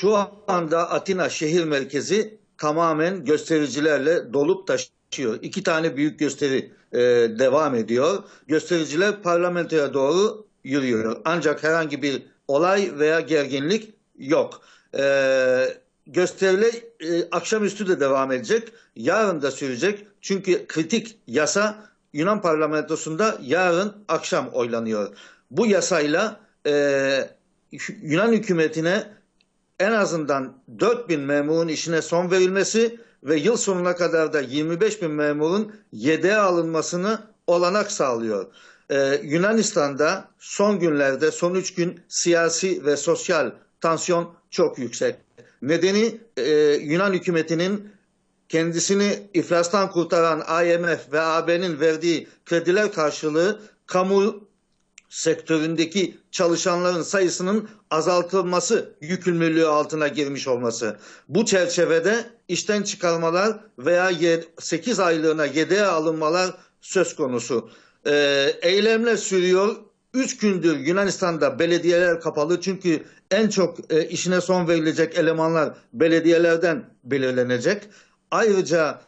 Şu anda Atina şehir merkezi tamamen göstericilerle dolup taşıyor. İki tane büyük gösteri e, devam ediyor. Göstericiler parlamentoya doğru yürüyor. Ancak herhangi bir olay veya gerginlik yok. E, gösteriler e, akşamüstü de devam edecek. Yarın da sürecek. Çünkü kritik yasa Yunan parlamentosunda yarın akşam oylanıyor. Bu yasayla e, Yunan hükümetine en azından 4 bin memurun işine son verilmesi ve yıl sonuna kadar da 25 bin memurun yedeğe alınmasını olanak sağlıyor. Ee, Yunanistan'da son günlerde son 3 gün siyasi ve sosyal tansiyon çok yüksek. Nedeni e, Yunan hükümetinin kendisini iflastan kurtaran IMF ve AB'nin verdiği krediler karşılığı kamu sektöründeki çalışanların sayısının azaltılması yükümlülüğü altına girmiş olması. Bu çerçevede işten çıkarmalar veya 8 aylığına yedeğe alınmalar söz konusu. Ee, eylemler sürüyor. 3 gündür Yunanistan'da belediyeler kapalı çünkü en çok e, işine son verilecek elemanlar belediyelerden belirlenecek. Ayrıca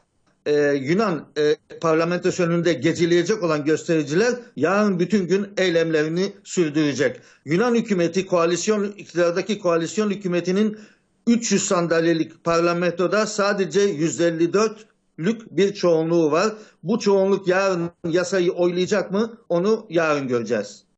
e, Yunan e, parlamentosu önünde geceleyecek olan göstericiler yarın bütün gün eylemlerini sürdürecek. Yunan hükümeti koalisyon iktidardaki koalisyon hükümetinin 300 sandalyelik parlamentoda sadece 154'lük bir çoğunluğu var. Bu çoğunluk yarın yasayı oylayacak mı? Onu yarın göreceğiz.